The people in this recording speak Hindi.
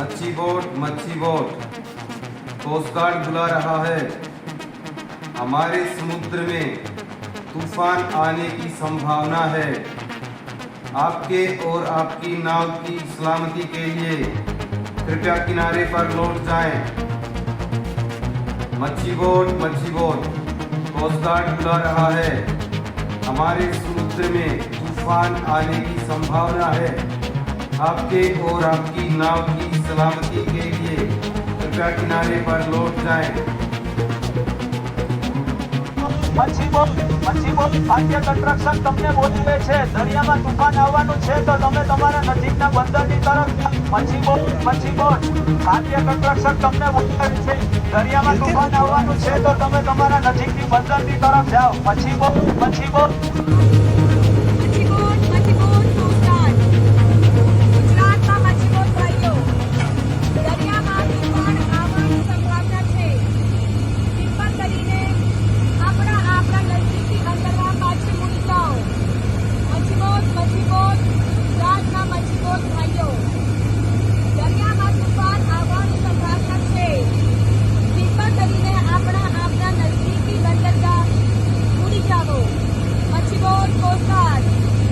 मच्छी बोट मच्छी बोट। कोस्ट गार्ड बुला रहा है। हमारे समुद्र में तूफ़ान आने की संभावना है। आपके और आपकी नाव की सलामती के लिए कृपया किनारे पर लौट जाएँ। मच्छी बोट मच्छी बोट। कोस्ट गार्ड बुला रहा है। हमारे समुद्र में तूफ़ान आने की संभावना है। आपके और आपकी नाव की सलामती के लिए कृपया किनारे पर लौट जाएं। મચ્છી બોટ મચ્છી બોટ ભારતીય કન્સ્ટ્રક્શન તમને બોલાવે છે દરિયામાં તુફાન આવવાનું છે તો તમે તમારા નજીકના બંદરની તરફ જાઓ. મચ્છી બોટ મચ્છી બોટ ભારતીય કન્સ્ટ્રક્શન તમને બોલાવે છે દરિયામાં તુફાન આવવાનું છે તો તમે તમારા નજીકની બંદરની તરફ જાઓ મચ્છી બોટ મચ્છી બોટ Podcast